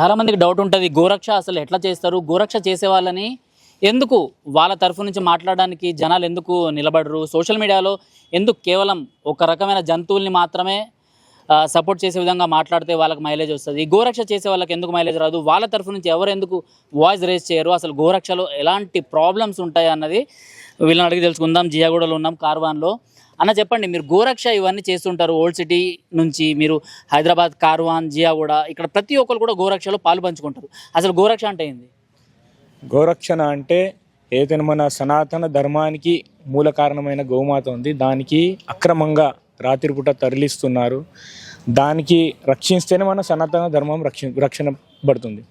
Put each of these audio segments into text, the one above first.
చాలామందికి డౌట్ ఉంటుంది గోరక్ష అసలు ఎట్లా చేస్తారు? గోరక్ష చేసే వాళ్ళని ఎందుకు వాళ్ళ తరఫు నుంచి మాట్లాడడానికి జనాలు ఎందుకు నిలబడరు? సోషల్ మీడియాలో ఎందుకు కేవలం ఒక రకమైన జంతువుల్ని మాత్రమే సపోర్ట్ చేసే విధంగా మాట్లాడితే వాళ్ళకి మైలేజ్ వస్తుంది? గోరక్ష చేసే వాళ్ళకి ఎందుకు మైలేజ్ రాదు? వాళ్ళ తరఫు నుంచి ఎవరు ఎందుకు వాయిస్ రేస్ చేయరు? అసలు గోరక్షలో ఎలాంటి ప్రాబ్లమ్స్ ఉంటాయి అన్నది వీళ్ళని అడిగి తెలుసుకుందాం. జియాగూడలో ఉన్నాం కార్వాన్లో. అన్న చెప్పండి మీరు గోరక్ష ఇవన్నీ చేస్తుంటారు ఓల్డ్ సిటీ నుంచి మీరు హైదరాబాద్ కార్వాన్ జియాగూడ ఇక్కడ ప్రతి ఒక్కరు కూడా గోరక్షలో పాలు పంచుకుంటారు. అసలు గోరక్ష అంటే ఏంది? గోరక్షణ అంటే ఏదైనా మన సనాతన ధర్మానికి మూల కారణమైన గోమాత ఉంది. దానికి అక్రమంగా రాత్రిపూట తరలిస్తున్నారు. దానికి రక్షిస్తేనే మన సనాతన ధర్మం రక్షి రక్షణ పడుతుంది.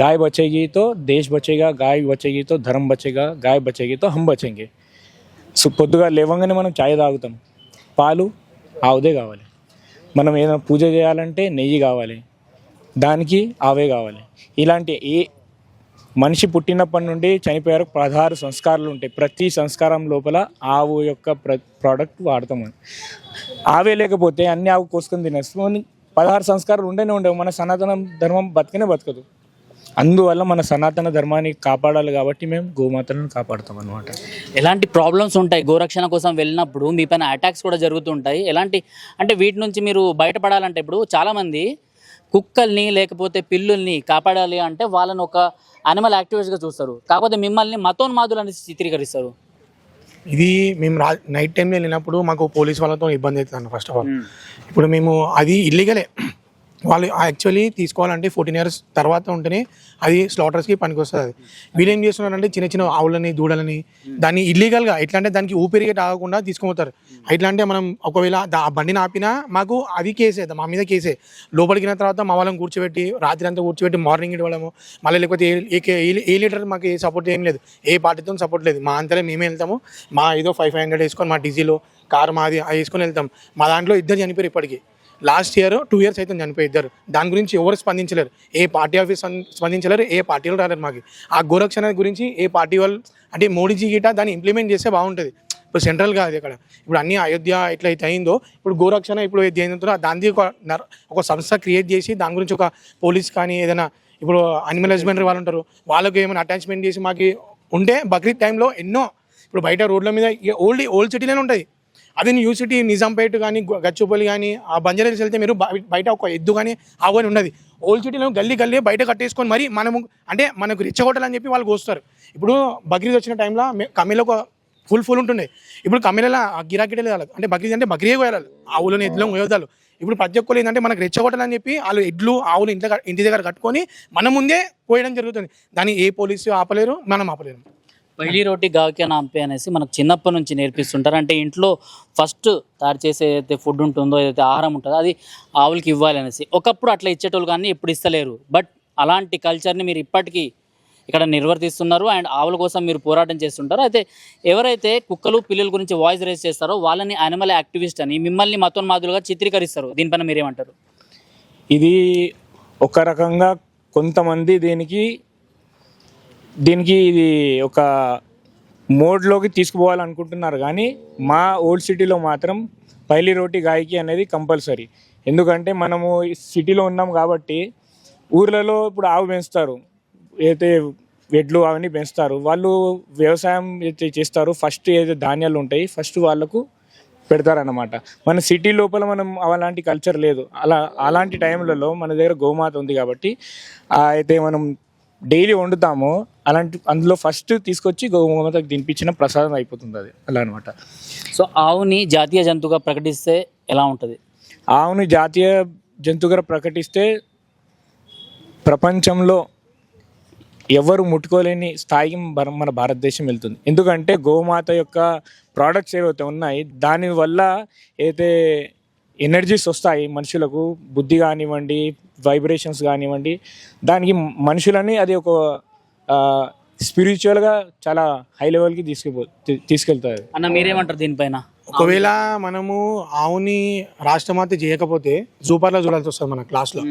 గాయ బచేగితో దేశ్ బచేగా గాయ బచేగితో ధర్మ బచేగా గాయ బచేగితో హం బచేంగే. సో పొద్దుగా లేవంగానే మనం ఛాయ్ తాగుతాం. పాలు ఆవుదే కావాలి. మనం ఏదైనా పూజ చేయాలంటే నెయ్యి కావాలి. దానికి ఆవే కావాలి. ఇలాంటి ఏ మనిషి పుట్టినప్పటి నుండి చనిపోయారు పదహారు సంస్కారాలు ఉంటాయి. ప్రతి సంస్కారం లోపల ఆవు యొక్క ప్ర ప్రోడక్ట్ వాడతాం ఆవే లేకపోతే అన్ని ఆవు కోసుకొని తినేస్తాం. పదహారు సంస్కారాలు ఉండేనే ఉండవు. మన సనాతన ధర్మం బతికనే బతకదు. అందువల్ల మన సనాతన ధర్మాన్ని కాపాడాలి కాబట్టి మేము గోమాతలను కాపాడుతాం అనమాట ఎలాంటి ప్రాబ్లమ్స్ ఉంటాయి? గోరక్షణ కోసం వెళ్ళినప్పుడు మీ పైన అటాక్స్ కూడా జరుగుతుంటాయి. ఎలాంటి అంటే వీటి నుంచి మీరు బయటపడాలంటే ఇప్పుడు చాలామంది కుక్కల్ని లేకపోతే పిల్లుల్ని కాపాడాలి అంటే వాళ్ళని ఒక అనిమల్ యాక్టివిస్ట్గా చూస్తారు. కాకపోతే మిమ్మల్ని మతోన్మాదులని చిత్రీకరిస్తారు. ఇది మేము రా నైట్ టైంలో వెళ్ళినప్పుడు మాకు పోలీస్ వాళ్ళతో ఇబ్బంది అవుతుంది ఫస్ట్ ఆఫ్ ఆల్ ఇప్పుడు మేము అది ఇల్లీగలే వాళ్ళు యాక్చువల్లీ తీసుకోవాలంటే ఫోర్టీన్ ఇయర్స్ తర్వాత ఉంటేనే అది స్లాటర్స్కి పనికి వస్తుంది అది. వీళ్ళు ఏం చేస్తున్నారంటే చిన్న చిన్న ఆవులని దూడలని దాన్ని ఇల్లీగల్గా ఎట్లా అంటే దానికి ఊపిరిగా తాగకుండా తీసుకుపోతారు. ఎట్లా అంటే మనం ఒకవేళ దా- ఆ బండిని ఆపినా మాకు అది కేసే మా మీద కేసే. లోపలికి తర్వాత మా వాళ్ళని కూర్చోబెట్టి రాత్రి అంతా కూర్చోబెట్టి మార్నింగ్ ఇవ్వడము మళ్ళీ లేకపోతే ఏ- లీటర్ మాకు ఏ సపోర్ట్ ఏం లేదు. ఏ పార్టీతో సపోర్ట్ లేదు. మా అంతలో మేమే వెళ్తాము. మా ఏదో ఫైవ్ ఫైవ్ హండ్రెడ్ వేసుకొని మా డీజీలో కారు మాది అది వేసుకొని వెళ్తాం. మా దాంట్లో ఇద్దరు చనిపోయారు ఇప్పటికీ. లాస్ట్ ఇయర్ టూ ఇయర్స్ అయితే చనిపోయి ఇద్దరు. దాని గురించి ఎవరు స్పందించలేరు. ఏ పార్టీ ఆఫీస్ స్పందించలేరు ఏ పార్టీలు రాలేరు మాకు. ఆ గోరక్షణ గురించి ఏ పార్టీ వాళ్ళు అంటే మోడీజీ గిట దాన్ని ఇంప్లిమెంట్ చేస్తే బాగుంటుంది. ఇప్పుడు సెంట్రల్ కాదు ఇక్కడ. ఇప్పుడు అన్ని అయోధ్య ఎట్లయితే అయితే అయిందో ఇప్పుడు గోరక్షణ ఇప్పుడు ఏది ఏంటంటే దానికి ఒక ఒక సంస్థ క్రియేట్ చేసి దాని గురించి ఒక పోలీస్ కానీ ఏదైనా ఇప్పుడు అనిమల్ హస్బెండరీ వాళ్ళు ఉంటారు వాళ్ళకి ఏమైనా అటాచ్మెంట్ చేసి మాకు ఉంటే బక్రీద్ టైంలో ఎన్నో ఇప్పుడు బయట రోడ్ల మీద ఓల్డ్ ఓల్డ్ సిటీలోనే ఉంటుంది. అదే న్యూ సిటీ నిజాంపేట కానీ గచ్చిపల్లి కానీ ఆ బంజారాస్ వెళ్తే మీరు బయట ఒక ఎద్దు కానీ ఆవు ఉన్నది. ఓల్డ్ సిటీలో గల్లీ గల్లీ బయట కట్టేసుకొని మరి మనము అంటే మనకు రెచ్చగొట్టాలని చెప్పి వాళ్ళకి వస్తారు ఇప్పుడు బక్రీద్ వచ్చిన టైంలో కమిలో ఒక ఫుల్ ఫుల్ ఉంటుండే. ఇప్పుడు కమిలలో గిరాకీ లేదు అంటే బక్రీద్ అంటే బక్రీయే కోయాలి ఆవులను ఎద్దులో పోయేదాలు ఇప్పుడు ప్రతి ఒక్కరు ఏంటంటే మనకు రెచ్చగొట్టాలని చెప్పి వాళ్ళు ఎడ్లు ఆవులు ఇంట్లో ఇంటి దగ్గర కట్టుకొని మన ముందే కోయడం జరుగుతుంది. దాన్ని ఏ పోలీసు ఆపలేరు మనం ఆపలేరు పైలి రోటి గాకే నాంపే అనేసి మనకు చిన్నప్పటి నుంచి నేర్పిస్తుంటారు. అంటే ఇంట్లో ఫస్ట్ తయారు చేసే ఏదైతే ఫుడ్ ఉంటుందో ఏదైతే ఆహారం ఉంటుందో అది ఆవులకి ఇవ్వాలి అనేసి. ఒకప్పుడు అట్లా ఇచ్చేటోళ్ళు కానీ ఇప్పుడు ఇస్తలేరు. బట్ అలాంటి కల్చర్ని మీరు ఇప్పటికీ ఇక్కడ నిర్వర్తిస్తున్నారు. అండ్ ఆవుల కోసం మీరు పోరాటం చేస్తుంటారు. అయితే ఎవరైతే కుక్కలు పిల్లల గురించి వాయిస్ రేస్ చేస్తారో వాళ్ళని యానిమల్ యాక్టివిస్ట్ అని మిమ్మల్ని మతోన్మాదులుగా చిత్రీకరిస్తారు. దీనిపైన మీరేమంటారు? ఇది ఒక రకంగా కొంతమంది దీనికి దీనికి ఇది ఒక మోడ్లోకి తీసుకుపోవాలనుకుంటున్నారు కానీ మా ఓల్డ్ సిటీలో మాత్రం పైలి రోటి గాయకి అనేది కంపల్సరీ. ఎందుకంటే మనము సిటీలో ఉన్నాం కాబట్టి ఊర్లలో ఇప్పుడు ఆవు పెంచుతారు. అయితే వెడ్లు అవన్నీ పెంచుతారు. వాళ్ళు వ్యవసాయం అయితే చేస్తారు ఫస్ట్ ఏదైతే ధాన్యాలు ఉంటాయి ఫస్ట్ వాళ్ళకు పెడతారన్నమాట. మన సిటీ లోపల మనం అలాంటి కల్చర్ లేదు. అలా అలాంటి టైంలలో మన దగ్గర గోమాత ఉంది కాబట్టి అయితే మనం డైలీ వండుతామో. అలాంటి అందులో ఫస్ట్ తీసుకొచ్చి గోమాతకు తినిపించిన ప్రసాదం అయిపోతుంది అది. అలా అనమాట సో ఆవుని జాతీయ జంతువుగా ప్రకటిస్తే ఎలా ఉంటుంది? ఆవుని జాతీయ జంతువుగా ప్రకటిస్తే ప్రపంచంలో ఎవరు ముట్టుకోలేని స్థాయికి మన- మన భారతదేశం వెళ్తుంది. ఎందుకంటే గోమాత యొక్క ప్రోడక్ట్స్ ఏవైతే ఉన్నాయి దానివల్ల అయితే ఎనర్జీస్ వస్తాయి మనుషులకు బుద్ధి కానివ్వండి వైబ్రేషన్స్ కానివ్వండి. దానికి మనుషులని అది ఒక స్పిరిచువల్గా చాలా హై లెవెల్కి తీసుకుపో తీ- తీసుకెళ్తుంది అన్న మీరేమంటారు దీనిపైన? ఒకవేళ మనము ఆవుని రాష్ట్రమాత చేయకపోతే జూపార్లో చూడాల్సి వస్తుంది మన క్లాస్లో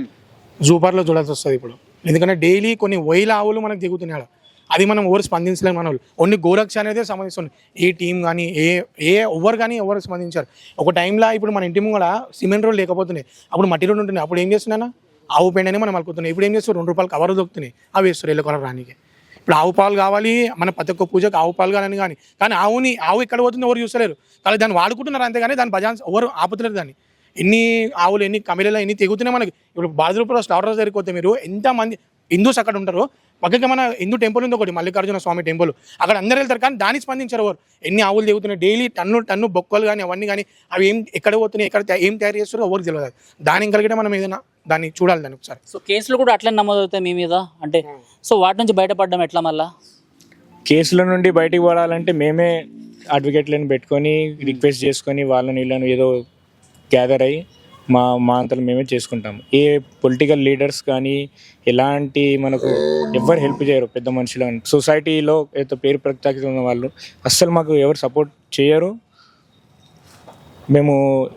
జూపార్లో చూడాల్సి వస్తుంది ఇప్పుడు. ఎందుకంటే డైలీ కొన్ని వేల ఆవులు మనకు దిగుతున్నాయి. అది మనం ఎవరు స్పందించలేము మన. వాళ్ళు ఓన్లీ గోరక్ష అనేది సంబంధిస్తుంది. ఏ టీం కానీ ఏ ఏ ఎవరు కానీ ఎవరు స్పందించారు. ఒక టైంలో ఇప్పుడు మన ఇంటి ముంగడ సిమెంట్ రోడ్ లేకపోతున్నాయి. అప్పుడు మట్టి రోడ్ ఉంటుంది అప్పుడు ఏం చేస్తున్నా ఆవు పెండని మనం అలుకుతున్నాయి. ఇప్పుడు ఏం చేస్తారు రెండు రూపాయలు కవర్ దొరుకుతున్నాయి అవి వేస్తారు ఎల్లో కలర్ రానికి. ఇప్పుడు ఆవు పాలు కావాలి మన ప్రతి ఒక్క పూజకు ఆవు పాలు కావాలని కానీ. కానీ ఆవుని ఆవు ఎక్కడ పోతుంది ఎవరు చూస్తలేరు. కానీ దాన్ని వాడుకుంటున్నారు అంతేగాని దాని భజాన్స్ ఎవరు ఆపుతలేరు దాన్ని. ఎన్ని ఆవులు ఎన్ని కమిలీలు ఎన్ని తెగుతున్నాయి మనకి. ఇప్పుడు బాదురూపులో స్టార్టర్స్ దగ్గరికి పోతే మీరు ఎంతమంది హిందూస్ అక్కడ ఉంటారు. పక్కకి మన హిందూ టెంపుల్ ఉంది ఒకటి మల్లికార్జున స్వామి టెంపుల్. అక్కడ అందరు వెళ్తారు కానీ దాన్ని స్పందించారు ఎవరు. ఎన్ని ఆవులు తెగుతున్నాయి డైలీ టన్ను టన్ను బొక్కలు కానీ అవన్నీ కానీ అవి ఏం ఎక్కడ పోతున్నాయి ఎక్కడ ఏం తయారు చేస్తారో ఎవరికి తెలియదు దానికి కలిగితే మనం ఏదైనా దాన్ని చూడాలి దాన్ని ఒకసారి. సో కేసులు కూడా అట్లనే నమోదవుతాయి మీ మీద? అంటే సో వాటి నుంచి బయటపడడం ఎట్లా మళ్ళా? కేసుల నుండి బయటికి పడాలంటే మేమే అడ్వకేట్లను పెట్టుకొని రిక్వెస్ట్ చేసుకొని వాళ్ళని వీళ్ళని ఏదో గ్యాదర్ అయ్యి మా మా అంతలో మేమే చేసుకుంటాం ఏ పొలిటికల్ లీడర్స్ కానీ ఎలాంటి మనకు ఎవరు హెల్ప్ చేయరు పెద్ద మనుషులు అని. సొసైటీలో ఏదో పేరు ప్రఖ్యాతి ఉన్న వాళ్ళు అస్సలు మాకు ఎవరు సపోర్ట్ చేయరు. మేము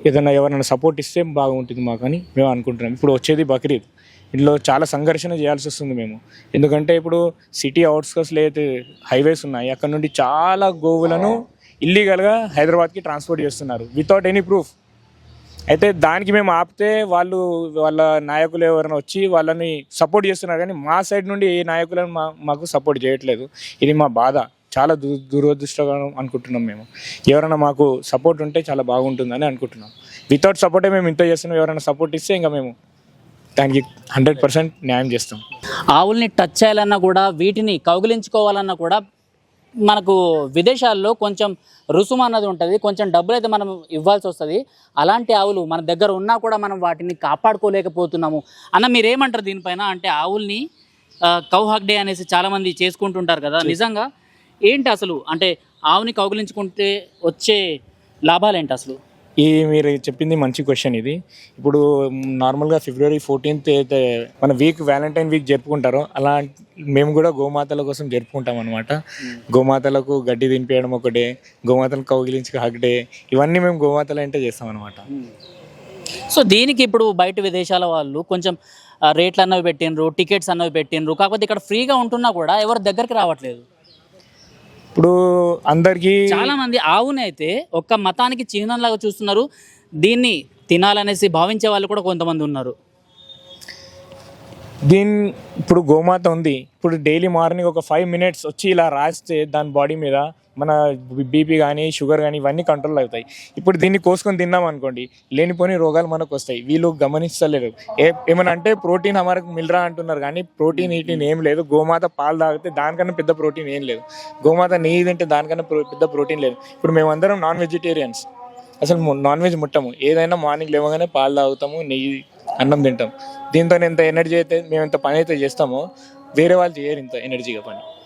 ఏదైనా ఎవరైనా సపోర్ట్ ఇస్తే బాగుంటుంది మాకు అని మేము అనుకుంటున్నాం. ఇప్పుడు వచ్చేది బక్రీద్. ఇందులో చాలా సంఘర్షణ చేయాల్సి వస్తుంది మేము. ఎందుకంటే ఇప్పుడు సిటీ అవుట్స్కట్స్లో అయితే హైవేస్ ఉన్నాయి. అక్కడ నుండి చాలా గోవులను ఇల్లీగల్గా హైదరాబాద్కి ట్రాన్స్పోర్ట్ చేస్తున్నారు. వితౌట్ ఎనీ ప్రూఫ్ అయితే దానికి మేము ఆపితే వాళ్ళు వాళ్ళ నాయకులు ఎవరైనా వచ్చి వాళ్ళని సపోర్ట్ చేస్తున్నారు కానీ మా సైడ్ నుండి ఏ నాయకులను మా మాకు సపోర్ట్ చేయట్లేదు. ఇది మా బాధ. చాలా దు దురదృష్టకరం అనుకుంటున్నాం మేము. ఎవరైనా మాకు సపోర్ట్ ఉంటే చాలా బాగుంటుందని అనుకుంటున్నాం. వితౌట్ సపోర్టే మేము ఇంత చేస్తున్నాం. ఎవరైనా సపోర్ట్ ఇస్తే ఇంకా మేము దానికి హండ్రెడ్ పర్సెంట్ న్యాయం చేస్తాం. ఆవుల్ని టచ్ చేయాలన్నా కూడా వీటిని కౌగిలించుకోవాలన్నా కూడా మనకు విదేశాల్లో కొంచెం రుసుము అన్నది ఉంటుంది. కొంచెం డబ్బులు అయితే మనం ఇవ్వాల్సి వస్తుంది. అలాంటి ఆవులు మన దగ్గర ఉన్నా కూడా మనం వాటిని కాపాడుకోలేకపోతున్నాము. అన్న మీరేమంటారు దీనిపైన? అంటే ఆవుల్ని కౌహగ్ డే అనేసి చాలామంది చేసుకుంటుంటారు కదా. నిజంగా ఏంటి అసలు? అంటే ఆవుని కౌగిలించుకుంటే వచ్చే లాభాలు ఏంటి అసలు? ఈ మీరు చెప్పింది మంచి క్వశ్చన్ ఇది. ఇప్పుడు నార్మల్గా ఫిబ్రవరి ఫోర్టీన్త్ అయితే మన వీక్ వ్యాలంటైన్ వీక్ జరుపుకుంటారో అలా మేము కూడా గోమాతల కోసం జరుపుకుంటాం అనమాట గోమాతలకు గడ్డి తినిపించడం ఒక డే గోమాతలను కౌగిలించి డే ఇవన్నీ మేము గోమాతలు అంటే చేస్తాం అనమాట సో దీనికి ఇప్పుడు బయట విదేశాల వాళ్ళు కొంచెం రేట్లు అన్నవి పెట్టినరు టికెట్స్ అన్నవి పెట్టినరు కాకపోతే ఇక్కడ ఫ్రీగా ఉంటున్నా కూడా ఎవరు దగ్గరికి రావట్లేదు. ఇప్పుడు అందరికీ చాలా మంది ఆవుని అయితే ఒక్క మతానికి చిహ్నంలాగా చూస్తున్నారు. దీన్ని తినాలనేసి భావించే వాళ్ళు కూడా కొంతమంది ఉన్నారు. దీని ఇప్పుడు గోమాత ఉంది. ఇప్పుడు డైలీ మార్నింగ్ ఒక ఫైవ్ మినిట్స్ వచ్చి ఇలా రాస్తే దాని బాడీ మీద మన బీపీ కానీ షుగర్ కానీ ఇవన్నీ కంట్రోల్ అవుతాయి. ఇప్పుడు దీన్ని కోసుకొని తిన్నాం అనుకోండి లేనిపోని రోగాలు మనకు వస్తాయి. వీళ్ళు గమనిస్తలేరు. ఏ ఏమన్నా అంటే ప్రోటీన్ అమరకు మిల్రా అంటున్నారు కానీ ప్రోటీన్ ఈటీన్ ఏం లేదు. గోమాత పాలు తాగితే దానికన్నా పెద్ద ప్రోటీన్ ఏం లేదు. గోమాత నెయ్యి తింటే దానికన్నా ప్రో- పెద్ద ప్రోటీన్ లేదు. ఇప్పుడు మేమందరం నాన్ వెజిటేరియన్స్ అసలు నాన్ వెజ్ ముట్టము. ఏదైనా మార్నింగ్ లేవగానే పాలు తాగుతాము నెయ్యి అన్నం తింటాం. దీంతో ఎంత ఎనర్జీ అయితే మేము ఎంత పని అయితే చేస్తామో వేరే వాళ్ళు చేయరు ఇంత ఎనర్జీగా పని.